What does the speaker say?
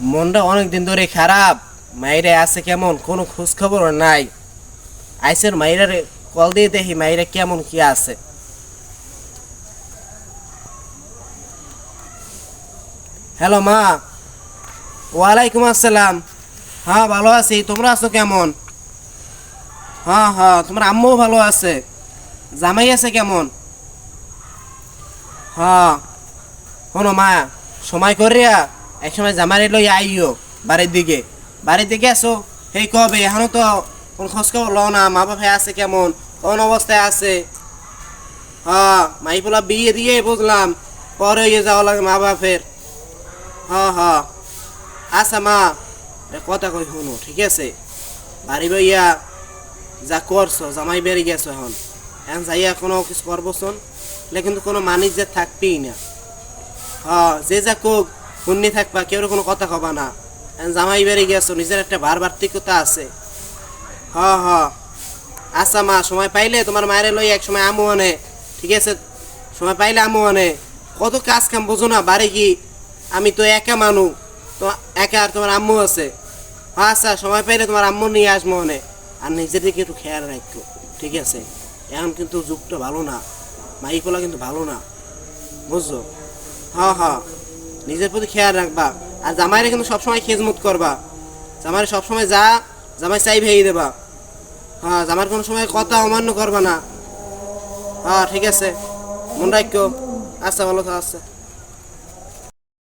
মনটা অনেক দিন ধরে খারাপ। মাইরে আছে কেমন? কোনো খোঁজ খবর নাই। আইসের মাইরার কল দিয়ে দেখি মাইরা কেমন কি আছে। হ্যালো মা, ওয়ালাইকুম আসসালাম। হ্যাঁ ভালো আছি। তোমরা আছো কেমন? হ্যাঁ হ্যাঁ তোমার আম্মুও ভালো আছে। জামাই আছে কেমন? হ্যাঁ। শোনো মা, সময় করিয়া এক সময় জামাই লই আইও বাড়ির দিকে। বাড়ির দিকে আসো সেই কবে, এখনও তো কোন খোঁজ খবর লও না মা বাপে আছে কেমন, কোন অবস্থায় আছে? হ্যাঁ মাই পোলা বিয়ে দিয়ে বুঝলাম পরে ইয়ে যাওয়া লাগে মা বাপের হ্যাঁ হ্যাঁ আচ্ছা মা কথা কই শুনো, ঠিক আছে? বাড়ি বইয়া যা করছ জামাই বেড়ে গেছো এখন। এখন যাইয়া কোনো কিছু করব শোন এলে কিন্তু কোনো মানিস যে থাকবেই না। হ্যাঁ যে যা কোক শুননি থাকবা, কেউ কোনো কথা কবা না। জামাই বেড়ে গেছো, নিজের একটা বার বার্তিকতা আছে। হ হ। আচ্ছা মা, সময় পাইলে তোমার মায়ের লই এক সময় আমু আনে, ঠিক আছে? সময় পাইলে আমু আনে। কত কাজ কাম বোঝো না, বাড়ি কি আমি তো একা মানু, তো একা আর তোমার আম্মু আছে। হ্যাঁ আচ্ছা সময় পাইলে তোমার আম্মু নিয়ে আসব মনে আর নিজের দিকে একটু খেয়াল রাখো, ঠিক আছে? এখন কিন্তু যুগটা ভালো না মাইকোলা কিন্তু ভালো না, বুঝছ? হ্যাঁ হ্যাঁ নিজের প্রতি খেয়াল রাখবা। আর জামাইরে কিন্তু সবসময় খেজমত করবা। জামাই সবসময় যা জামাই চাই ভেঙে দেবা। হ্যাঁ জামার কোনো সময় কথা অমান্য করবা না। হ্যাঁ ঠিক আছে। মন রাখো আচ্ছা ভালো আচ্ছা।